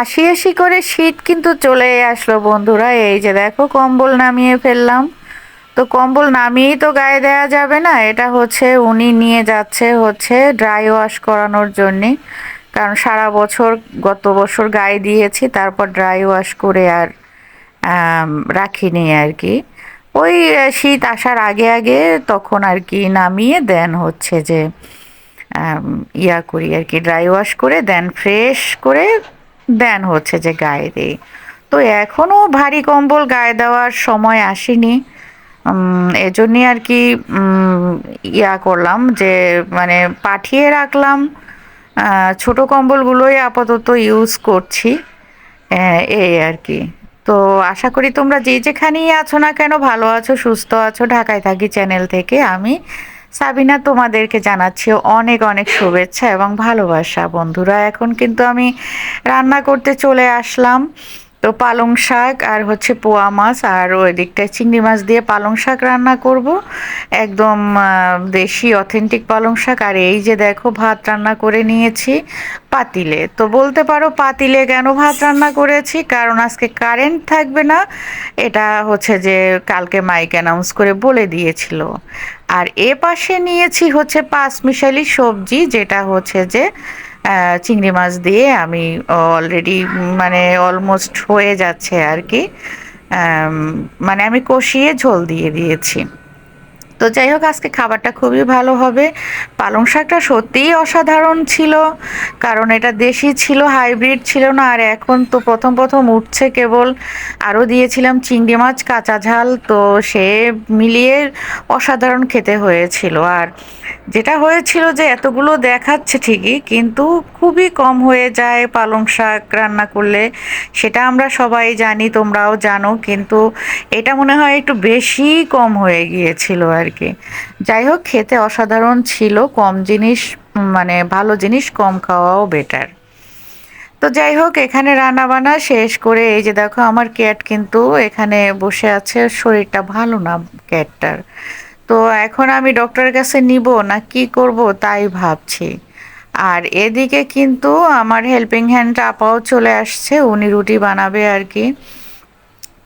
আশি আশি করে শীত কিন্তু চলে আসলো বন্ধুরা। এই যে দেখো, কম্বল নামিয়ে ফেললাম। তো কম্বল নামিয়েই তো গায়ে দেওয়া যাবে না, এটা হচ্ছে উনি নিয়ে যাচ্ছে হচ্ছে ড্রাই ওয়াশ করানোর জন্যে। কারণ সারা বছর, গত বছর গায়ে দিয়েছি, তারপর ড্রাই ওয়াশ করে আর রাখিনি আর কি। ওই শীত আসার আগে আগে তখন আর কি নামিয়ে দেন হচ্ছে যে ইয়া করি আর কি, ড্রাই ওয়াশ করে, দেন ফ্রেশ করে দেন হচ্ছে যে গায়ে দিই। তো এখনও ভারী কম্বল গায়ে দেওয়ার সময় আসেনি। এজন্যই আর কি ইয়া করলাম যে মানে পাঠিয়ে রাখলাম। ছোট কম্বলগুলোই আপাতত ইউজ করছি। এই আর কি। তো আশা করি তোমরা যে যেখানেই আছো না কেন, ভালো আছো, সুস্থ আছো, ঢাকায় থাকি চ্যানেল থেকে আমি। সাবিনা, তোমাদেরকে জানাচ্ছি অনেক অনেক শুভেচ্ছা এবং ভালোবাসা। বন্ধুরা, এখন কিন্তু আমি রান্না করতে চলে আসলাম। তো পালং শাক আর হচ্ছে পোয়া মাছ আর ওই দিকটায় চিংড়ি মাছ দিয়ে পালং শাক রান্না করব। একদম দেশি অথেন্টিক পালং শাক। আর এই যে দেখো, ভাত রান্না করে নিয়েছি পাতিলে। তো বলতে পারো পাতিলে কেন ভাত রান্না করেছি? কারণ আজকে কারেন্ট থাকবে না। এটা হচ্ছে যে কালকে মাইক অ্যানাউন্স করে বলে দিয়েছিল। আর এ পাশে নিয়েছি হচ্ছে পাঁচ মিশালি সবজি, যেটা হচ্ছে যে চিংড়ি মাছ দিয়ে আমি অলরেডি মানে অলমোস্ট হয়ে যাচ্ছে আর কি। মানে আমি কষিয়ে ঝোল দিয়ে দিয়েছি। তো যাই হোক, আজকে খাবারটা খুবই ভালো হবে। পালং শাকটা সত্যিই অসাধারণ ছিল, কারণ এটা দেশি ছিল, হাইব্রিড ছিল না, আর এখন তো প্রথম প্রথম উঠছে কেবল। আরও দিয়েছিলাম চিংড়ি মাছ, কাঁচা ঝাল, তো সে মিলিয়ে অসাধারণ খেতে হয়েছিল। আর যেটা হয়েছিল যে এতগুলো দেখাচ্ছে ঠিকই, কিন্তু খুবই কম হয়ে যায় পালং শাক রান্না করলে। সেটা আমরা সবাই জানি, তোমরাও জানো, কিন্তু এটা মনে হয় একটু বেশি কম হয়ে গিয়েছিল আর কি। যাই হোক, খেতে অসাধারণ ছিল, কম জিনিস মানে ভালো জিনিস, কম খাওয়াও বেটার তো যাই হোক, এখানে রান্না বান্না শেষ করে, এই যে দেখো আমার ক্যাট কিন্তু এখানে বসে আছে, শরীরটা ভালো না ক্যাটটার তো এখন আমি ডক্টরের কাছে নিব, না কি করব, তাই ভাবছি। আর এদিকে কিন্তু আমার হেল্পিং হ্যান্ড আপাও চলে আসছে, উনি রুটি বানাবে আর কি।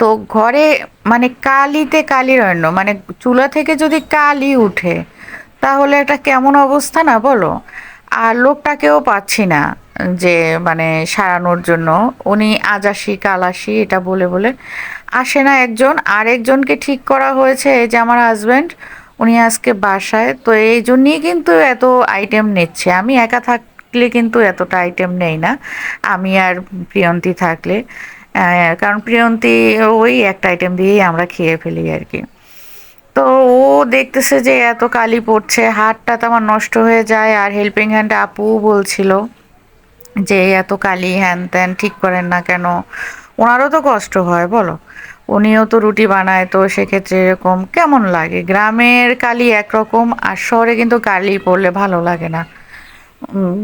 তো ঘরে মানে কালিতে কালি অন্য মানে চুলা থেকে যদি কালি উঠে, তাহলে একটা কেমন অবস্থা না বলো? আর লোকটাকেও পাচ্ছি না যে মানে সারানোর জন্য। উনি আজ আসি কাল আসি এটা বলে বলে। আসে না একজন, আরেকজনকে ঠিক করা হয়েছে, এই যে আমার হাজব্যান্ড উনি আজকে বাসায়, তো এই জন্যই কিন্তু এত আইটেম নিচ্ছে। আমি একা থাকলে কিন্তু এতটা আইটেম নেই না। আমি আর প্রিয়ন্তী থাকলে কারণ প্রিয়ন্তী ওই একটা আইটেম দিয়েই আমরা খেয়ে ফেলি আর কি। তো ও দেখতেছে যে এত কালি পড়ছে, হাতটা তো আমার নষ্ট হয়ে যায়। আর হেল্পিং হ্যান্ড আপু বলছিল যে এত কালি, হ্যান ত্যান ঠিক করেন না কেন। ওনারও তো কষ্ট হয়, বলো। উনিও তো রুটি বানায়, তো সেক্ষেত্রে এরকম কেমন লাগে? গ্রামের কালি একরকম আর শহরে কিন্তু কালি পড়লে ভালো লাগে না।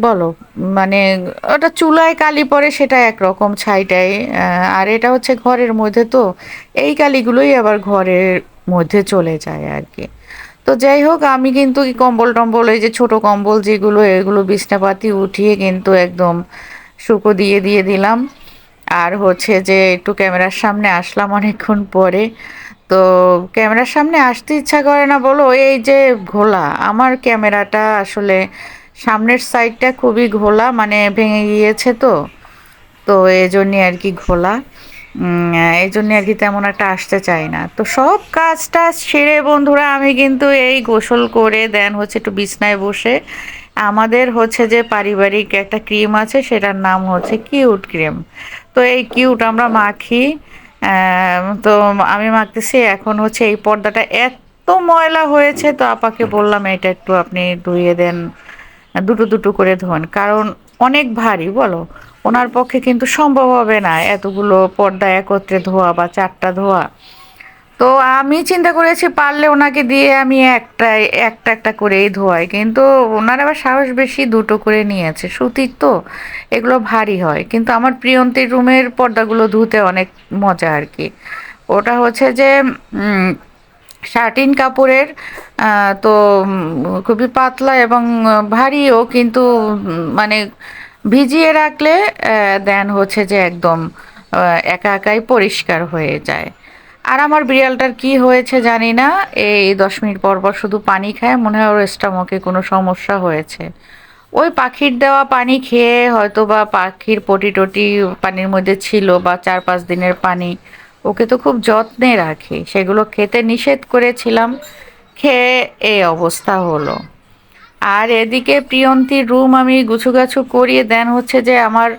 বলো মানে ওটা চুলায় কালি পড়ে সেটা একরকম ছাইটাই আর এটা হচ্ছে ঘরের মধ্যে তো, এই কালিগুলোই আবার ঘরের মধ্যে চলে যায় আর কি। তো যাই হোক, আমি কিন্তু কম্বল টম্বল, এই যে ছোট কম্বল যেগুলো, এগুলো বিছনাপাতি উঠিয়ে কিন্তু একদম শুকো দিয়ে দিয়ে দিলাম। আর হচ্ছে যে একটু ক্যামেরার সামনে আসলাম অনেকক্ষণ পরে। তো ক্যামেরার সামনে আসতে ইচ্ছা করে না বলো, এই যে ঘোলা। আমার ক্যামেরাটা আসলে সামনের সাইডটা খুবই ঘোলা মানে ভেঙে গিয়েছে তো। তো এই জন্যে আর কি ঘোলা। এই জন্যে আর কি তেমন একটা আসতে চাই না। তো সব কাজটা সেরে বন্ধুরা, আমি কিন্তু এই গোসল করে দেন হচ্ছে একটু বিছনায় বসে। আমাদের হচ্ছে যে পারিবারিক একটা ক্রিম আছে, সেটার নাম হচ্ছে কিউট ক্রিম। তো এই কিউট আমরা মাখি তো আমি মাখতেছি, এখন হচ্ছে এই পর্দাটা এত ময়লা হয়েছে, তো আপাকে বললাম এটা একটু আপনি ধুয়ে দেন, দুটো দুটো করে ধোন। কারণ অনেক ভারী, বলো? ওনার পক্ষে কিন্তু সম্ভব হবে না এতগুলো পর্দা একত্রে ধোয়া বা চারটা ধোয়া। তো আমি চিন্তা করেছি পারলে ওনাকে দিয়ে আমি একটা একটা একটা করেই ধোয়াই। কিন্তু ওনার আবার সাহস বেশি দুটো করে নিয়েছে। সুতির তো, এগুলো ভারী হয়। কিন্তু আমার প্রিয়ন্তীর রুমের পর্দাগুলো ধুতে অনেক মজা আর কি। ওটা হচ্ছে যে শার্টিন কাপড়ের তো খুবই পাতলা এবং ভারীও কিন্তু মানে ভিজিয়ে রাখলে দেন হচ্ছে যে একদম একা একাই পরিষ্কার হয়ে যায়। আর আমার বিড়ালটার কি হয়েছে জানি না। এই দশ মিনিট পর পর শুধু পানি খায়, মনে হয় ওর স্টামকে কোনো সমস্যা হয়েছে। ওই পাখির দেওয়া পানি খেয়ে হয়তো বা পাখির পটি টটি পানির মধ্যে ছিল বা চার পাঁচ দিনের পানি, ওকে তো খুব যত্নে রাখি। সেগুলো খেতে নিষেধ করেছিলাম, খেয়ে এই অবস্থা হলো। আর এদিকে প্রিয়ন্তীর রুম আমি গুছুগাছু করিয়ে দেন হচ্ছে যে আমার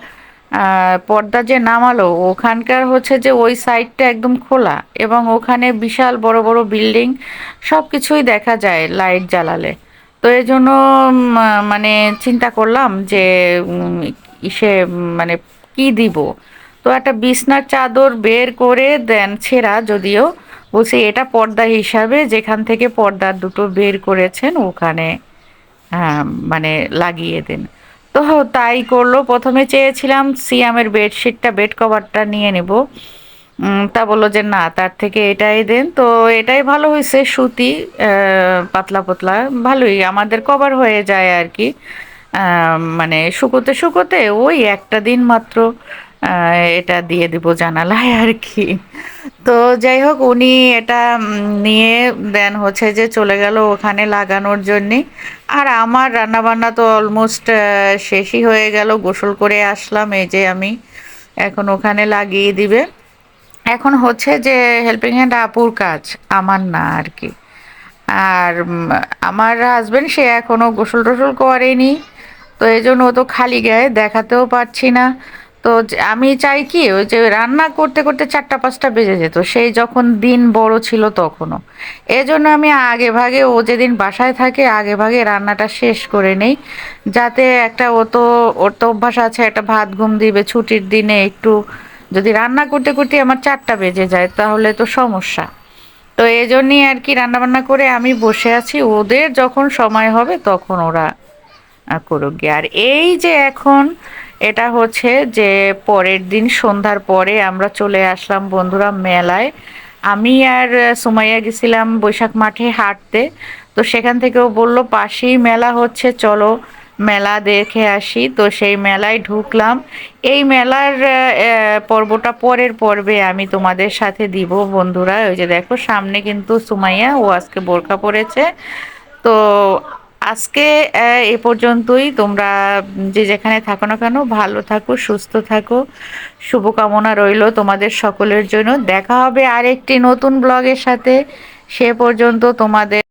পর্দা যে নামালো, ওখানকার হচ্ছে যে ওই সাইডটা একদম খোলা এবং ওখানে বিশাল বড় বড় বিল্ডিং সব কিছুই দেখা যায় লাইট জ্বালালে। তো এই জন্য মানে চিন্তা করলাম যে ইসে মানে কি দিব? তো একটা বিছনার চাদর বের করে দেন ছেঁড়া যদিও, বলছি এটা পর্দা হিসাবে, যেখান থেকে পর্দার দুটো বের করেছেন ওখানে হ্যাঁ মানে লাগিয়ে দিন। তো তাই করল। প্রথমে চেয়েছিলাম সিয়ামের বেডশিটটা, বেড কভারটা নিয়ে নেব। তা বলল যে না, তার থেকে এটাই দেন। তো এটাই ভালো হয়েছে, সুতি পাতলা পাতলা, ভালোই। আমাদের কভার হয়ে যায় আর কি। মানে শুকোতে শুকোতে ওই একটা দিন মাত্র এটা দিয়ে দিব জানালায় আর কি। তো যাই হোক, উনি এটা নিয়ে দেন হচ্ছে যে চলে গেল ওখানে লাগানোর জন্যে। আর আমার রান্নাবান্না তো অলমোস্ট শেষই হয়ে গেল। গোসল করে আসলাম, এই যে আমি এখন ওখানে লাগিয়ে দিবে। এখন হচ্ছে যে হেল্পিং হ্যান্ড আপুর কাজ, আমার না আর কি। আর আমার হাজবেন্ড সে এখনও গোসল টোসল করেনি। তো এই জন্য ও তো খালি গায়ে, দেখাতেও পারছি না। তো আমি চাই কি, ওই যে রান্না করতে করতে চারটা, পাঁচটা বেজে যেত, সেই যখন দিন বড় ছিল তখনও এই জন্য আমি আগে ভাগে, ও যেদিন বাসায় থাকে, আগে ভাগে রান্নাটা শেষ করে নেই, যাতে একটা ও তো, ওর তো অভ্যাস আছে, একটা ভাত ঘুম দিবে, ছুটির দিনে একটু যদি রান্না করতে করতে আমার চারটা বেজে যায়, তাহলে তো সমস্যা তো এই জন্যই আর কি রান্নাবান্না করে আমি বসে আছি, ওদের যখন সময় হবে তখন ওরা করুক। আর এই যে এখন এটা হচ্ছে যে পরের দিন সন্ধ্যার পরে আমরা চলে আসলাম বন্ধুরা মেলায়। আমি আর সুমাইয়া গেছিলাম বৈশাখ মাঠে হাঁটতে। তো সেখান থেকেও বলল, পাশেই মেলা হচ্ছে, চলো মেলা দেখে আসি। তো সেই মেলায় ঢুকলাম। এই মেলার পর্বটা পরের পর্বে আমি তোমাদের সাথে দিব বন্ধুরা। ওই যে দেখো, সামনে কিন্তু সুমাইয়া ও আজকে বোরকা পরেছে। তো আজকে, এ পর্যন্তই। তোমরা যে যেখানে থাকো না কেন, ভালো থাকো, সুস্থ থাকো। শুভকামনা রইল তোমাদের সকলের জন্য। দেখা হবে আরেকটি নতুন ব্লগের সাথে। সে পর্যন্ত তোমাদের